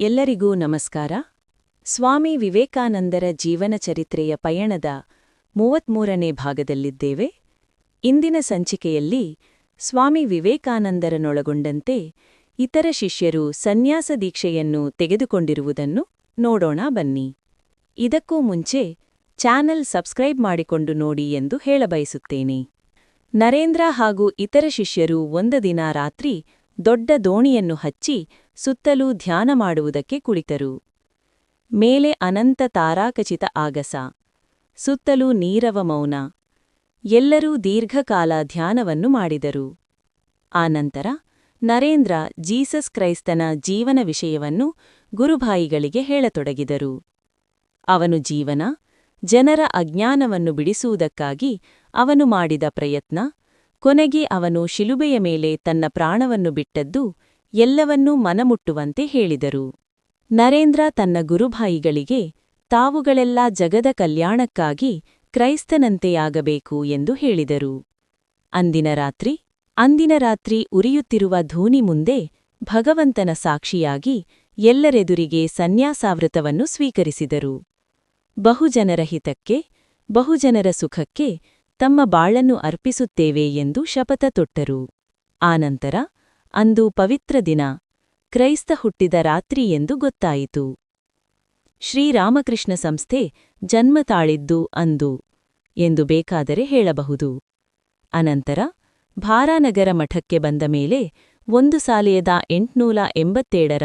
ಎಲ್ಲರಿಗೂ ನಮಸ್ಕಾರ. ಸ್ವಾಮಿ ವಿವೇಕಾನಂದರ ಜೀವನ ಚರಿತ್ರೆಯ ಪಯಣದ ಮೂವತ್ಮೂರನೇ ಭಾಗದಲ್ಲಿದ್ದೇವೆ. ಇಂದಿನ ಸಂಚಿಕೆಯಲ್ಲಿ ಸ್ವಾಮಿ ವಿವೇಕಾನಂದರನೊಳಗೊಂಡಂತೆ ಇತರ ಶಿಷ್ಯರು ಸನ್ಯಾಸ ದೀಕ್ಷೆಯನ್ನು ತೆಗೆದುಕೊಂಡಿರುವುದನ್ನು ನೋಡೋಣ ಬನ್ನಿ. ಇದಕ್ಕೂ ಮುಂಚೆ ಚಾನೆಲ್ ಸಬ್ಸ್ಕ್ರೈಬ್ ಮಾಡಿಕೊಂಡು ನೋಡಿ ಎಂದು ಹೇಳಬಯಸುತ್ತೇನೆ. ನರೇಂದ್ರ ಹಾಗೂ ಇತರ ಶಿಷ್ಯರು ಒಂದ ದಿನ ರಾತ್ರಿ ದೊಡ್ಡ ದೋಣಿಯನ್ನು ಹಚ್ಚಿ ಸುತ್ತಲೂ ಧ್ಯಾನ ಮಾಡುವುದಕ್ಕೆ ಕುಳಿತರು. ಮೇಲೆ ಅನಂತ ತಾರಾಕಚಿತ ಆಗಸ. ಸುತ್ತಲೂ ನೀರವ ಮೌನ. ಎಲ್ಲರೂ ದೀರ್ಘಕಾಲ ಧ್ಯಾನವನ್ನು ಮಾಡಿದರು. ಆನಂತರ ನರೇಂದ್ರ ಜೀಸಸ್ ಕ್ರೈಸ್ತನ ಜೀವನ ವಿಷಯವನ್ನು ಗುರುಭಾಯಿಗಳಿಗೆ ಹೇಳತೊಡಗಿದರು. ಅವನು ಜೀವನ, ಜನರ ಅಜ್ಞಾನವನ್ನು ಬಿಡಿಸುವುದಕ್ಕಾಗಿ ಅವನು ಮಾಡಿದ ಪ್ರಯತ್ನ ಕೊನೆಗೆ ಅವನು ಶಿಲುಬೆಯ ಮೇಲೆ ತನ್ನ ಪ್ರಾಣವನ್ನು ಬಿಟ್ಟದ್ದು ಎಲ್ಲವನ್ನೂ ಮನಮುಟ್ಟುವಂತೆ ಹೇಳಿದರು. ನರೇಂದ್ರ ತನ್ನ ಗುರುಭಾಯಿಗಳಿಗೆ ತಾವುಗಳೆಲ್ಲ ಜಗದ ಕಲ್ಯಾಣಕ್ಕಾಗಿ ಕ್ರೈಸ್ತನಂತೆಯಾಗಬೇಕು ಎಂದು ಹೇಳಿದರು. ಅಂದಿನ ರಾತ್ರಿ ಅಂದಿನ ರಾತ್ರಿ ಉರಿಯುತ್ತಿರುವ ಧೂನಿ ಮುಂದೆ ಭಗವಂತನ ಸಾಕ್ಷಿಯಾಗಿ ಎಲ್ಲರೆದುರಿಗೆ ಸನ್ಯಾಸಾವೃತವನ್ನು ಸ್ವೀಕರಿಸಿದರು. ಬಹುಜನರ ಹಿತಕ್ಕೆ, ಬಹುಜನರ ಸುಖಕ್ಕೆ ತಮ್ಮ ಬಾಳನ್ನು ಅರ್ಪಿಸುತ್ತೇವೆ ಎಂದು ಶಪಥ ತೊಟ್ಟರು ಆನಂತರ, ಅಂದು ಪವಿತ್ರ ದಿನ, ಕ್ರೈಸ್ತ ಹುಟ್ಟಿದ ರಾತ್ರಿ ಎಂದು ಗೊತ್ತಾಯಿತು. ಶ್ರೀರಾಮಕೃಷ್ಣ ಸಂಸ್ಥೆ ಜನ್ಮ ತಾಳಿದ್ದು ಅಂದು ಎಂದು ಬೇಕಾದರೆ ಹೇಳಬಹುದು. ಅನಂತರ, ಭಾರಾನಗರ ಮಠಕ್ಕೆ ಬಂದ ಮೇಲೆ ಒಂದು ಸಾಲೆಯದ ಎಂಟುನೂರ ಎಂಬತ್ತೇಳರ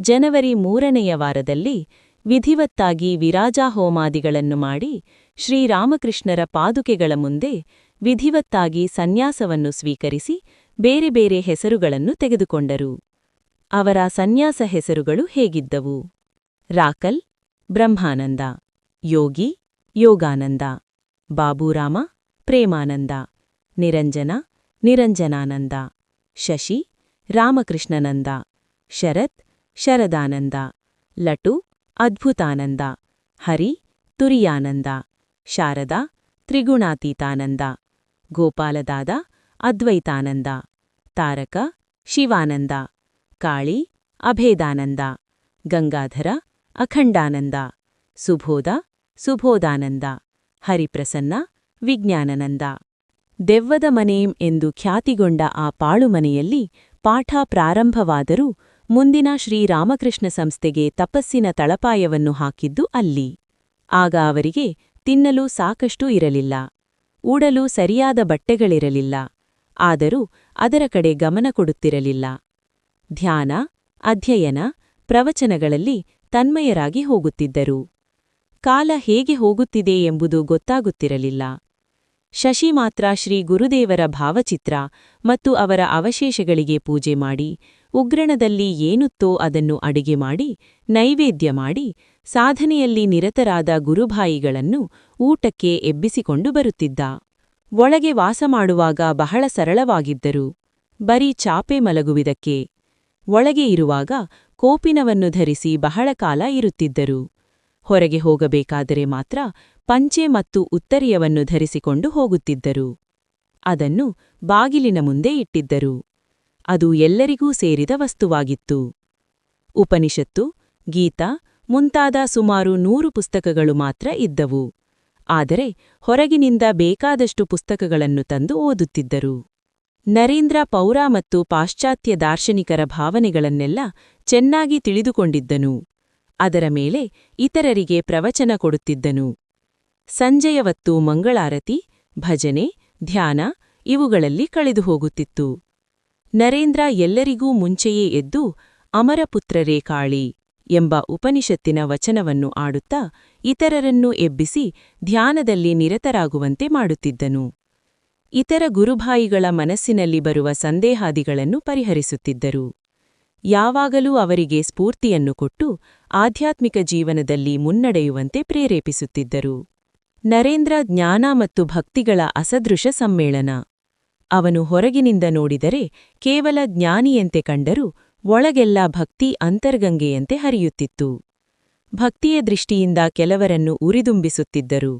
ಜನವರಿ ಮೂರನೆಯ ವಾರದಲ್ಲಿ ವಿಧಿವತ್ತಾಗಿ ವಿರಾಜಾಹೋಮಾದಿಗಳನ್ನು ಮಾಡಿ ಶ್ರೀರಾಮಕೃಷ್ಣರ ಪಾದುಕೆಗಳ ಮುಂದೆ ವಿಧಿವತ್ತಾಗಿ ಸನ್ಯಾಸವನ್ನು ಸ್ವೀಕರಿಸಿ ಬೇರೆ ಬೇರೆ ಹೆಸರುಗಳನ್ನು ತೆಗೆದುಕೊಂಡರು. ಅವರ ಸನ್ಯಾಸ ಹೆಸರುಗಳು ಹೇಗಿದ್ದವು? ರಾಕಲ್, ಬ್ರಹ್ಮಾನಂದ, ಯೋಗಿ, ಯೋಗಾನಂದ, ಬಾಬೂರಾಮ, ಪ್ರೇಮಾನಂದ, ನಿರಂಜನ, ನಿರಂಜನಾನಂದ, ಶಶಿ, ರಾಮಕೃಷ್ಣನಂದ, ಶರತ್, ಶರದಾನಂದ, ಲಟು, ಅದ್ಭುತಾನಂದ, ಹರಿ, ತುರಿಯಾನಂದ ಶಾರದಾ, ತ್ರಿಗುಣಾತೀತಾನಂದ, ಗೋಪಾಲದಾದ, ಅದ್ವೈತಾನಂದ, ತಾರಕ, ಶಿವಾನಂದ, ಕಾಳಿ, ಅಭೇದಾನಂದ, ಗಂಗಾಧರ, ಅಖಂಡಾನಂದ, ಸುಬೋಧ, ಸುಬೋಧಾನಂದ, ಹರಿಪ್ರಸನ್ನ, ವಿಜ್ಞಾನನಂದ. ದೆವ್ವದ ಮನೆಯಂ ಎಂದು ಖ್ಯಾತಿಗೊಂಡ ಆ ಪಾಳುಮನೆಯಲ್ಲಿ ಪಾಠ ಪ್ರಾರಂಭವಾದರೂ ಮುಂದಿನ ಶ್ರೀರಾಮಕೃಷ್ಣ ಸಂಸ್ಥೆಗೆ ತಪಸ್ಸಿನ ತಳಪಾಯವನ್ನು ಹಾಕಿದ್ದು ಅಲ್ಲಿ. ಆಗ ಅವರಿಗೆ ತಿನ್ನಲು ಸಾಕಷ್ಟು ಇರಲಿಲ್ಲ. ಉಡಲು ಸರಿಯಾದ ಬಟ್ಟೆಗಳಿರಲಿಲ್ಲ. ಆದರೂ ಅದರ ಕಡೆ ಗಮನ ಕೊಡುತ್ತಿರಲಿಲ್ಲ. ಧ್ಯಾನ, ಅಧ್ಯಯನ, ಪ್ರವಚನಗಳಲ್ಲಿ ತನ್ಮಯರಾಗಿ ಹೋಗುತ್ತಿದ್ದರು. ಕಾಲ ಹೇಗೆ ಹೋಗುತ್ತಿದೆ ಎಂಬುದು ಗೊತ್ತಾಗುತ್ತಿರಲಿಲ್ಲ. ಶಶಿ ಮಾತ್ರ ಶ್ರೀ ಗುರುದೇವರ ಭಾವಚಿತ್ರ ಮತ್ತು ಅವರ ಅವಶೇಷಗಳಿಗೆ ಪೂಜೆ ಮಾಡಿ, ಉಗ್ರಣದಲ್ಲಿ ಏನುತ್ತೋ ಅದನ್ನು ಅಡಿಗೆ ಮಾಡಿ, ನೈವೇದ್ಯ ಮಾಡಿ ಸಾಧನೆಯಲ್ಲಿ ನಿರತರಾದ ಗುರುಭಾಯಿಗಳನ್ನು ಊಟಕ್ಕೆ ಎಬ್ಬಿಸಿಕೊಂಡು ಬರುತ್ತಿದ್ದ. ಒಳಗೆ ವಾಸ ಮಾಡುವಾಗ ಬಹಳ ಸರಳವಾಗಿದ್ದರು. ಬರೀ ಚಾಪೆ ಮಲಗುವುದಕ್ಕೆ. ಒಳಗೆ ಇರುವಾಗ ಕೋಪಿನವನ್ನು ಧರಿಸಿ ಬಹಳ ಕಾಲ ಇರುತ್ತಿದ್ದರು. ಹೊರಗೆ ಹೋಗಬೇಕಾದರೆ ಮಾತ್ರ ಪಂಚೆ ಮತ್ತು ಉತ್ತರಿಯವನ್ನು ಧರಿಸಿಕೊಂಡು ಹೋಗುತ್ತಿದ್ದರು. ಅದನ್ನು ಬಾಗಿಲಿನ ಮುಂದೆ ಇಟ್ಟಿದ್ದರು. ಅದು ಎಲ್ಲರಿಗೂ ಸೇರಿದ ವಸ್ತುವಾಗಿತ್ತು. ಉಪನಿಷತ್ತು, ಗೀತಾ ಮುಂತಾದ ಸುಮಾರು ನೂರು ಪುಸ್ತಕಗಳು ಮಾತ್ರ ಇದ್ದವು. ಆದರೆ ಹೊರಗಿನಿಂದ ಬೇಕಾದಷ್ಟು ಪುಸ್ತಕಗಳನ್ನು ತಂದು ಓದುತ್ತಿದ್ದರು. ನರೇಂದ್ರ ಪೌರ ಮತ್ತು ಪಾಶ್ಚಾತ್ಯ ದಾರ್ಶನಿಕರ ಭಾವನೆಗಳನ್ನೆಲ್ಲ ಚೆನ್ನಾಗಿ ತಿಳಿದುಕೊಂಡಿದ್ದನು. ಅದರ ಮೇಲೆ ಇತರರಿಗೆ ಪ್ರವಚನ ಕೊಡುತ್ತಿದ್ದನು. ಸಂಜೆಯವತ್ತು ಮಂಗಳಾರತಿ, ಭಜನೆ, ಧ್ಯಾನ ಇವುಗಳಲ್ಲಿ ಕಳೆದು ಹೋಗುತ್ತಿತ್ತು. ನರೇಂದ್ರ ಎಲ್ಲರಿಗೂ ಮುಂಚೆಯೇ ಎದ್ದು ಅಮರಪುತ್ರರೇ ಕಾಳಿ. ಎಂಬ ಉಪನಿಷತ್ತಿನ ವಚನವನ್ನು ಆಡುತ್ತಾ ಇತರರನ್ನು ಎಬ್ಬಿಸಿ ಧ್ಯಾನದಲ್ಲಿ ನಿರತರಾಗುವಂತೆ ಮಾಡುತ್ತಿದ್ದನು. ಇತರ ಗುರುಭಾಯಿಗಳ ಮನಸ್ಸಿನಲ್ಲಿ ಬರುವ ಸಂದೇಹಾದಿಗಳನ್ನು ಪರಿಹರಿಸುತ್ತಿದ್ದರು. ಯಾವಾಗಲೂ ಅವರಿಗೆ ಸ್ಫೂರ್ತಿಯನ್ನು ಕೊಟ್ಟು ಆಧ್ಯಾತ್ಮಿಕ ಜೀವನದಲ್ಲಿ ಮುನ್ನಡೆಯುವಂತೆ ಪ್ರೇರೇಪಿಸುತ್ತಿದ್ದರು. ನರೇಂದ್ರ ಜ್ಞಾನ ಮತ್ತು ಭಕ್ತಿಗಳ ಅಸದೃಶ ಸಮ್ಮೇಳನ. ಅವನು ಹೊರಗಿನಿಂದ ನೋಡಿದರೆ ಕೇವಲ ಜ್ಞಾನಿಯಂತೆ ಕಂಡರೂ ಒಳಗೆಲ್ಲ ಭಕ್ತಿ ಅಂತರ್ಗಂಗೆಯಂತೆ ಹರಿಯುತ್ತಿತ್ತು. ಭಕ್ತಿಯ ದೃಷ್ಟಿಯಿಂದ ಕೆಲವರನ್ನು ಉರಿದುಂಬಿಸುತ್ತಿದ್ದರು.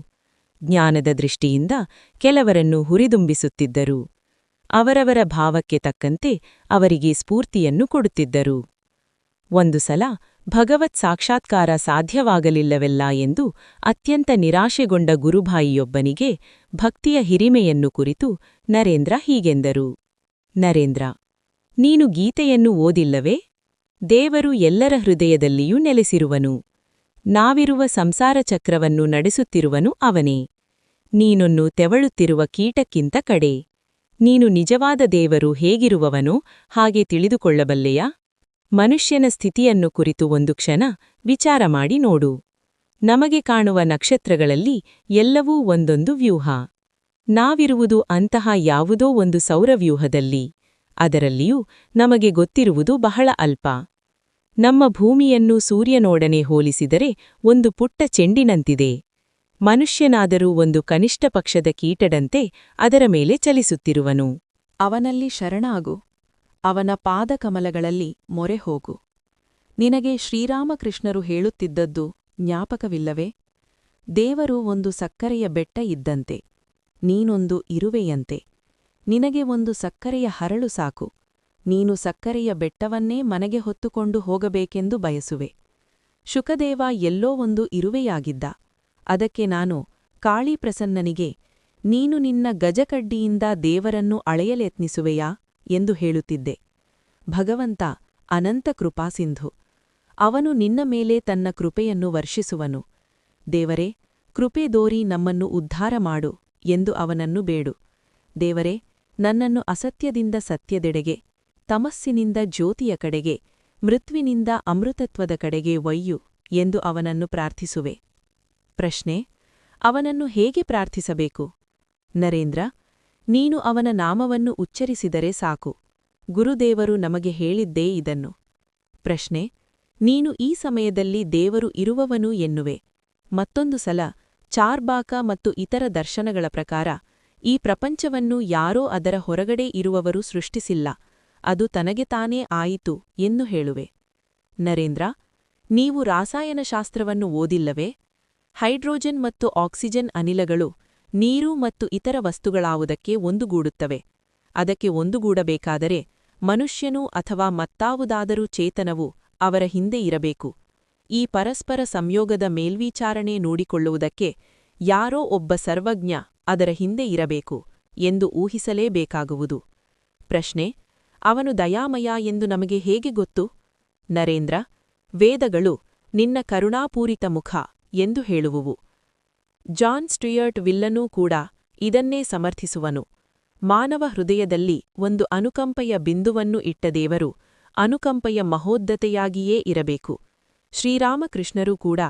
ಜ್ಞಾನದ ದೃಷ್ಟಿಯಿಂದ ಕೆಲವರನ್ನು ಹುರಿದುಂಬಿಸುತ್ತಿದ್ದರು. ಅವರವರ ಭಾವಕ್ಕೆ ತಕ್ಕಂತೆ ಅವರಿಗೆ ಸ್ಫೂರ್ತಿಯನ್ನು ಕೊಡುತ್ತಿದ್ದರು. ಒಂದು ಸಲ ಭಗವತ್ ಸಾಕ್ಷಾತ್ಕಾರ ಸಾಧ್ಯವಾಗಲಿಲ್ಲವೆಲ್ಲ ಎಂದು ಅತ್ಯಂತ ನಿರಾಶೆಗೊಂಡ ಗುರುಭಾಯಿಯೊಬ್ಬನಿಗೆ ಭಕ್ತಿಯ ಹಿರಿಮೆಯನ್ನು ಕುರಿತು ನರೇಂದ್ರ ಹೀಗೆಂದರು. ನರೇಂದ್ರ ನೀನು ಗೀತೆಯನ್ನು ಓದಿಲ್ಲವೇ? ದೇವರು ಎಲ್ಲರ ಹೃದಯದಲ್ಲಿಯೂ ನೆಲೆಸಿರುವನು. ನಾವಿರುವ ಸಂಸಾರ ಚಕ್ರವನ್ನು ನಡೆಸುತ್ತಿರುವನು ಅವನೇ. ನೀನೊನ್ನು ತೆವಳುತ್ತಿರುವ ಕೀಟಕ್ಕಿಂತ ಕಡೆ. ನೀನು ನಿಜವಾದ ದೇವರು ಹೇಗಿರುವವನೋ ಹಾಗೆ ತಿಳಿದುಕೊಳ್ಳಬಲ್ಲೆಯಾ? ಮನುಷ್ಯನ ಸ್ಥಿತಿಯನ್ನು ಕುರಿತು ಒಂದು ಕ್ಷಣ ವಿಚಾರ ಮಾಡಿ ನೋಡು. ನಮಗೆ ಕಾಣುವ ನಕ್ಷತ್ರಗಳಲ್ಲಿ ಎಲ್ಲವೂ ಒಂದೊಂದು ವ್ಯೂಹ. ನಾವಿರುವುದು ಅಂತಹ ಯಾವುದೋ ಒಂದು ಸೌರವ್ಯೂಹದಲ್ಲಿ. ಅದರಲ್ಲಿಯೂ ನಮಗೆ ಗೊತ್ತಿರುವುದು ಬಹಳ ಅಲ್ಪ. ನಮ್ಮ ಭೂಮಿಯನ್ನು ಸೂರ್ಯನೋಡನೆ ಹೋಲಿಸಿದರೆ ಒಂದು ಪುಟ್ಟ ಚೆಂಡಿನಂತಿದೆ. ಮನುಷ್ಯನಾದರೂ ಒಂದು ಕನಿಷ್ಠ ಪಕ್ಷದ ಕೀಟದಂತೆ ಅದರ ಮೇಲೆ ಚಲಿಸುತ್ತಿರುವನು. ಅವನಲ್ಲಿ ಶರಣಾಗು. ಅವನ ಪಾದಕಮಲಗಳಲ್ಲಿ ಮೊರೆ ಹೋಗು ನಿನಗೆ ಶ್ರೀರಾಮಕೃಷ್ಣರು ಹೇಳುತ್ತಿದ್ದದ್ದು ಜ್ಞಾಪಕವಿಲ್ಲವೇ? ದೇವರು ಒಂದು ಸಕ್ಕರೆಯ ಬೆಟ್ಟ ಇದ್ದಂತೆ, ನೀನೊಂದು ಇರುವೆಯಂತೆ. ನಿನಗೆ ಒಂದು ಸಕ್ಕರೆಯ ಹರಳು ಸಾಕು. ನೀನು ಸಕ್ಕರೆಯ ಬೆಟ್ಟವನ್ನೇ ಮನೆಗೆ ಹೊತ್ತುಕೊಂಡು ಹೋಗಬೇಕೆಂದು ಬಯಸುವೆ. ಶುಕದೇವ ಎಲ್ಲೋ ಒಂದು ಇರುವೆಯಾಗಿದ್ದ. ಅದಕ್ಕೆ ನಾನು ಕಾಳಿಪ್ರಸನ್ನನಿಗೆ ನೀನು ನಿನ್ನ ಗಜಕಡ್ಡಿಯಿಂದ ದೇವರನ್ನು ಅಳೆಯಲೆತ್ನಿಸುವೆಯಾ ಎಂದು ಹೇಳುತ್ತಿದ್ದೆ. ಭಗವಂತ, ಅನಂತ ಕೃಪಾಸಿಂಧು ಅವನು ನಿನ್ನ ಮೇಲೆ ತನ್ನ ಕೃಪೆಯನ್ನು ವರ್ಷಿಸುವನು. ದೇವರೇ, ಕೃಪೆ ದೋರಿ ನಮ್ಮನ್ನು ಉದ್ಧಾರ ಮಾಡು ಎಂದು ಅವನನ್ನು ಬೇಡು. ದೇವರೇ ನನ್ನನ್ನು ಅಸತ್ಯದಿಂದ ಸತ್ಯದೆಡೆಗೆ, ತಮಸ್ಸಿನಿಂದ ಜ್ಯೋತಿಯ ಕಡೆಗೆ, ಮೃತ್ವಿನಿಂದ ಅಮೃತತ್ವದ ಕಡೆಗೆ ಒಯ್ಯು ಎಂದು ಅವನನ್ನು ಪ್ರಾರ್ಥಿಸುವೆ. ಪ್ರಶ್ನೆ, ಅವನನ್ನು ಹೇಗೆ ಪ್ರಾರ್ಥಿಸಬೇಕು? ನರೇಂದ್ರ, ನೀನು ಅವನ ನಾಮವನ್ನು ಉಚ್ಚರಿಸಿದರೆ ಸಾಕು. ಗುರುದೇವರು ನಮಗೆ ಹೇಳಿದ್ದೇ ಇದನ್ನು. ಪ್ರಶ್ನೆ, ನೀನು ಈ ಸಮಯದಲ್ಲಿ ದೇವರು ಇರುವವನು ಎನ್ನುವೆ. ಮತ್ತೊಂದು ಸಲ ಚಾರ್ಬಾಕ ಮತ್ತು ಇತರ ದರ್ಶನಗಳ ಪ್ರಕಾರ ಈ ಪ್ರಪಂಚವನ್ನು ಯಾರೋ ಅದರ ಹೊರಗಡೆ ಇರುವವರು ಸೃಷ್ಟಿಸಿಲ್ಲ. ಅದು ತನಗೆ ತಾನೇ ಆಯಿತು ಎಂದು ಹೇಳುವೆ. ನರೇಂದ್ರ, ನೀವು ರಾಸಾಯನಶಾಸ್ತ್ರವನ್ನು ಓದಿಲ್ಲವೇ? ಹೈಡ್ರೋಜನ್ ಮತ್ತು ಆಕ್ಸಿಜನ್ ಅನಿಲಗಳು ನೀರು ಮತ್ತು ಇತರ ವಸ್ತುಗಳಾವುದಕ್ಕೆ ಒಂದುಗೂಡುತ್ತವೆ. ಅದಕ್ಕೆ ಒಂದುಗೂಡಬೇಕಾದರೆ ಮನುಷ್ಯನು ಅಥವಾ ಮತ್ತಾವುದಾದರೂ ಚೇತನವು ಅವರ ಹಿಂದೆ ಇರಬೇಕು. ಈ ಪರಸ್ಪರ ಸಂಯೋಗದ ಮೇಲ್ವಿಚಾರಣೆ ನೋಡಿಕೊಳ್ಳುವುದಕ್ಕೆ ಯಾರೋ ಒಬ್ಬ ಸರ್ವಜ್ಞ ಅದರ ಹಿಂದೆ ಇರಬೇಕು ಎಂದು ಊಹಿಸಲೇಬೇಕಾಗುವುದು. ಪ್ರಶ್ನೆ, ಅವನು ದಯಾಮಯ ಎಂದು ನಮಗೆ ಹೇಗೆ ಗೊತ್ತು? ನರೇಂದ್ರ, ವೇದಗಳು ನಿನ್ನ ಕರುಣಾಪೂರಿತ ಮುಖ ಎಂದು ಹೇಳುವುವು. ಜಾನ್ ಸ್ಟುಯರ್ಟ್ ವಿಲ್ಲನೂ ಕೂಡ ಇದನ್ನೇ ಸಮರ್ಥಿಸುವನು. ಮಾನವ ಹೃದಯದಲ್ಲಿ ಒಂದು ಅನುಕಂಪೆಯ ಬಿಂದುವನ್ನು ಇಟ್ಟ ದೇವರು ಅನುಕಂಪೆಯ ಮಹೋದ್ದತೆಯಾಗಿಯೇ ಇರಬೇಕು. ಶ್ರೀರಾಮಕೃಷ್ಣರೂ ಕೂಡ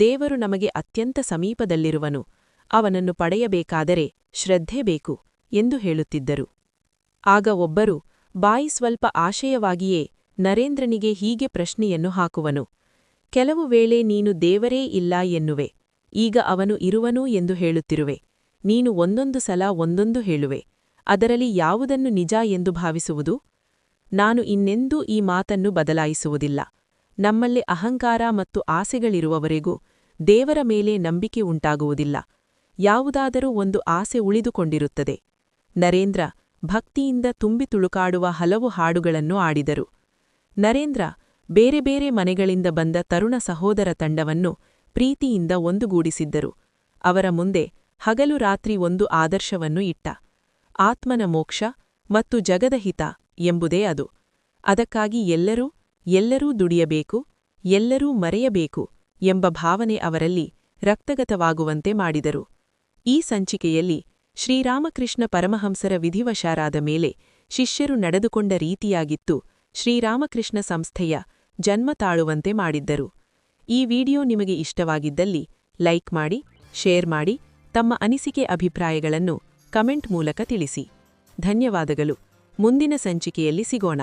ದೇವರು ನಮಗೆ ಅತ್ಯಂತ ಸಮೀಪದಲ್ಲಿರುವನು. ಅವನನ್ನು ಪಡೆಯಬೇಕಾದರೆ ಶ್ರದ್ಧೆ ಬೇಕು ಎಂದು ಹೇಳುತ್ತಿದ್ದರು. ಆಗ ಒಬ್ಬರು ಬಾಯಿ ಸ್ವಲ್ಪ ಆಶಯವಾಗಿಯೇ ನರೇಂದ್ರನಿಗೆ ಹೀಗೆ ಪ್ರಶ್ನೆಯನ್ನು ಹಾಕುವನು. ಕೆಲವು ವೇಳೆ ನೀನು ದೇವರೇ ಇಲ್ಲ ಎನ್ನುವೆ. ಈಗ ಅವನು ಇರುವನು ಎಂದು ಹೇಳುತ್ತಿರುವೆ. ನೀನು ಒಂದೊಂದು ಸಲ ಒಂದೊಂದು ಹೇಳುವೆ. ಅದರಲ್ಲಿ ಯಾವುದನ್ನು ನಿಜ ಎಂದು ಭಾವಿಸುವುದು? ನಾನು ಇನ್ನೆಂದೂ ಈ ಮಾತನ್ನು ಬದಲಾಯಿಸುವುದಿಲ್ಲ. ನಮ್ಮಲ್ಲಿ ಅಹಂಕಾರ ಮತ್ತು ಆಸೆಗಳಿರುವವರೆಗೂ ದೇವರ ಮೇಲೆ ನಂಬಿಕೆ ಉಂಟಾಗುವುದಿಲ್ಲ. ಯಾವುದಾದರೂ ಒಂದು ಆಸೆ ಉಳಿದುಕೊಂಡಿರುತ್ತದೆ. ನರೇಂದ್ರ ಭಕ್ತಿಯಿಂದ ತುಂಬಿ ತುಳುಕಾಡುವ ಹಲವು ಹಾಡುಗಳನ್ನು ಆಡಿದರು. ನರೇಂದ್ರ ಬೇರೆ ಬೇರೆ ಮನೆಗಳಿಂದ ಬಂದ ತರುಣ ಸಹೋದರ ತಂಡವನ್ನು ಪ್ರೀತಿಯಿಂದ ಒಂದುಗೂಡಿಸಿದ್ದರು. ಅವರ ಮುಂದೆ ಹಗಲು ರಾತ್ರಿ ಒಂದು ಆದರ್ಶವನ್ನು ಇಟ್ಟ. ಆತ್ಮನ ಮೋಕ್ಷ ಮತ್ತು ಜಗದಹಿತ ಎಂಬುದೇ ಅದು. ಅದಕ್ಕಾಗಿ ಎಲ್ಲರೂ ಎಲ್ಲರೂ ದುಡಿಯಬೇಕು, ಎಲ್ಲರೂ ಮರೆಯಬೇಕು ಎಂಬ ಭಾವನೆ ಅವರಲ್ಲಿ ರಕ್ತಗತವಾಗುವಂತೆ ಮಾಡಿದರು. ಈ ಸಂಚಿಕೆಯಲ್ಲಿ ಶ್ರೀರಾಮಕೃಷ್ಣ ಪರಮಹಂಸರ ವಿಧಿವಶಾರಾದ ಮೇಲೆ ಶಿಷ್ಯರು ನಡೆದುಕೊಂಡ ರೀತಿಯಾಗಿತ್ತು ಶ್ರೀರಾಮಕೃಷ್ಣ ಸಂಸ್ಥೆಯ ಜನ್ಮ ತಾಳುವಂತೆ ಮಾಡಿದ್ದರು. ಈ ವಿಡಿಯೋ ನಿಮಗೆ ಇಷ್ಟವಾಗಿದ್ದಲ್ಲಿ ಲೈಕ್ ಮಾಡಿ, ಶೇರ್ ಮಾಡಿ, ತಮ್ಮ ಅನಿಸಿಕೆ ಅಭಿಪ್ರಾಯಗಳನ್ನು ಕಮೆಂಟ್ ಮೂಲಕ ತಿಳಿಸಿ. ಧನ್ಯವಾದಗಳು. ಮುಂದಿನ ಸಂಚಿಕೆಯಲ್ಲಿ ಸಿಗೋಣ.